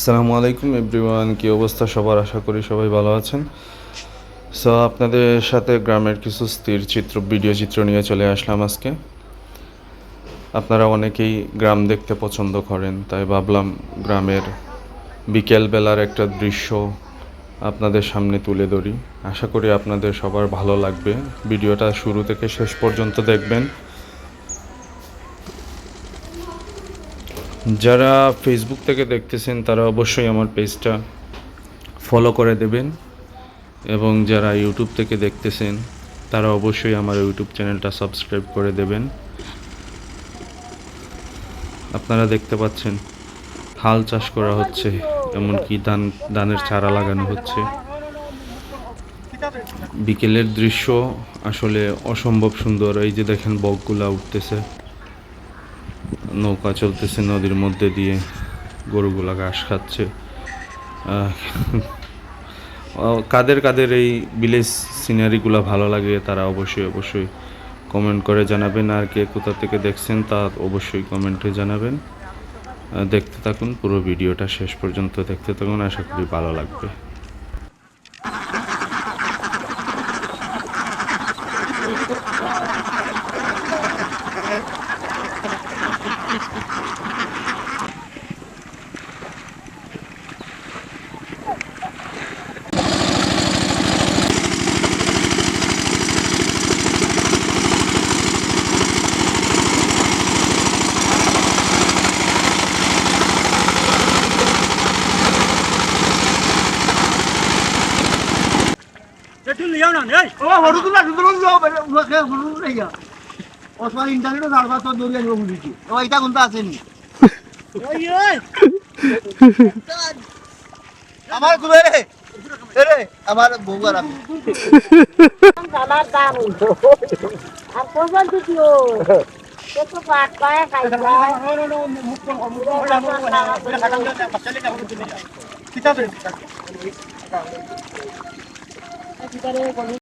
আসসালামু আলাইকুম এভরিওয়ান কি অবস্থা সবার? আশা করি সবাই ভালো আছেন। সো আপনাদের সাথে গ্রামের কিছু স্থির চিত্র ভিডিও চিত্র নিয়ে চলে আসলাম আজকে। আপনারা অনেকেই গ্রাম দেখতে পছন্দ করেন, তাই ভাবলাম গ্রামের বিকেলবেলার একটা দৃশ্য আপনাদের সামনে তুলে ধরি। আশা করি আপনাদের সবার ভালো লাগবে। ভিডিওটা শুরু থেকে শেষ পর্যন্ত দেখবেন। যারা ফেসবুক থেকে দেখতেছেন, তারা অবশ্যই আমার পেজটা ফলো করে দেবেন। এবং যারা ইউটিউব থেকে দেখতেছেন, তারা অবশ্যই আমার ইউটিউব চ্যানেলটা সাবস্ক্রাইব করে দেবেন। আপনারা দেখতে পাচ্ছেন, হাল চাষ করা হচ্ছে, এমনকি ধান, ধানের চারা লাগানো হচ্ছে। বিকেলের দৃশ্য আসলে অসম্ভব সুন্দর, এই যে দেখেন বকগুলা উঠতেছে। নৌকা চলতেছে নদীর মধ্যে দিয়ে, গরুগুলা ঘাস খাচ্ছে। কাদের কাদের এই ভিলেজ সিনারিগুলো ভালো লাগে তারা অবশ্যই অবশ্যই কমেন্ট করে জানাবেন। আর কে কোথা থেকে দেখছেন তা অবশ্যই কমেন্টে জানাবেন। দেখতে থাকুন, পুরো ভিডিওটা শেষ পর্যন্ত দেখতে থাকুন। আশা করি ভালো লাগবে। একটু লিয়াও না এই ও হরু তুলা সুতরাং যাও উলাকে হরু লাইয়া ওসমান ইন্টারনেটে সার্ভার তো দৌড়িয়ে নিব বুঝিছি ও এটা কোনটা আসেনি ওই ওই আমার তুমি রে রে আমার বউ আর আমি আমার দাম আর পর্যন্ত দিও কত পাট পায় Aquí estaré con